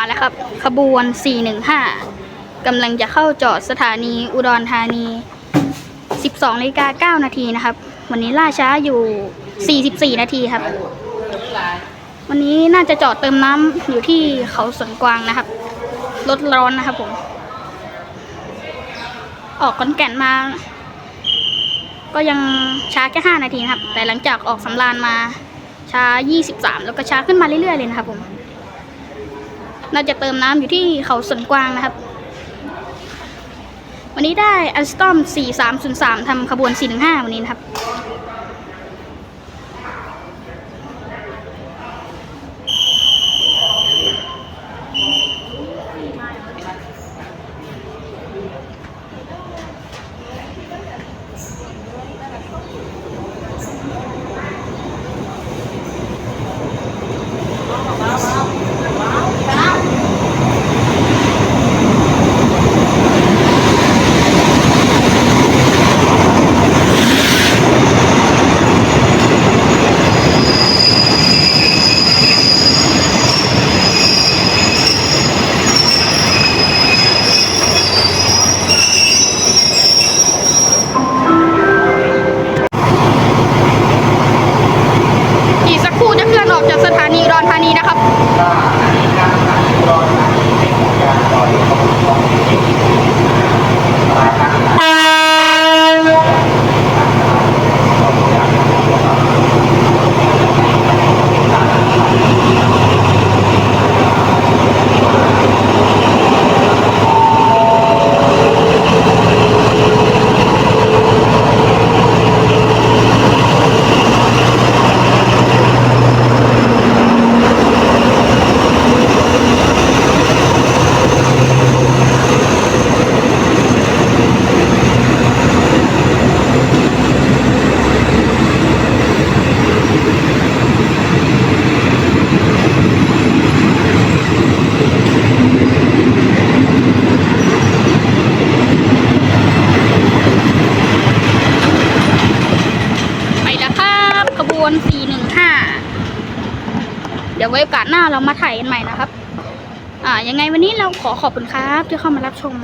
มาแล้วครับ ขบวน 415กำลังจะเข้าจอดสถานีอุดรธานี 12นาฬิกา9นาทีนะครับ วันนี้ล่าช้าอยู่ 44 นาทีครับ วันนี้น่าจะจอดเติมน้ำอยู่ที่เขาสวนกวางนะครับ รถร้อนนะครับผม ออกขอนแก่นมา ก็ยังช้าแค่ 5 นาทีนะครับ แต่หลังจากออกสำราญมาช้า 23 แล้วก็ช้าขึ้นมาเรื่อยๆเลยนะครับผม น่าจะเติมน้ำอยู่ที่เขาสนกวางนะครับ วันนี้ได้อัลสตอม 4303ทำขบวน415วันนี้นะครับ อีกสักครู่จะเคลื่อนออกจากสถานีอุดรธานีนะครับ ไปแล้ว ครับขบวน 415 เดี๋ยวไว้โอกาสหน้าเรามาถ่ายกันใหม่นะครับ อ่า ยังไงวันนี้เราขอขอบคุณครับที่เข้ามารับชม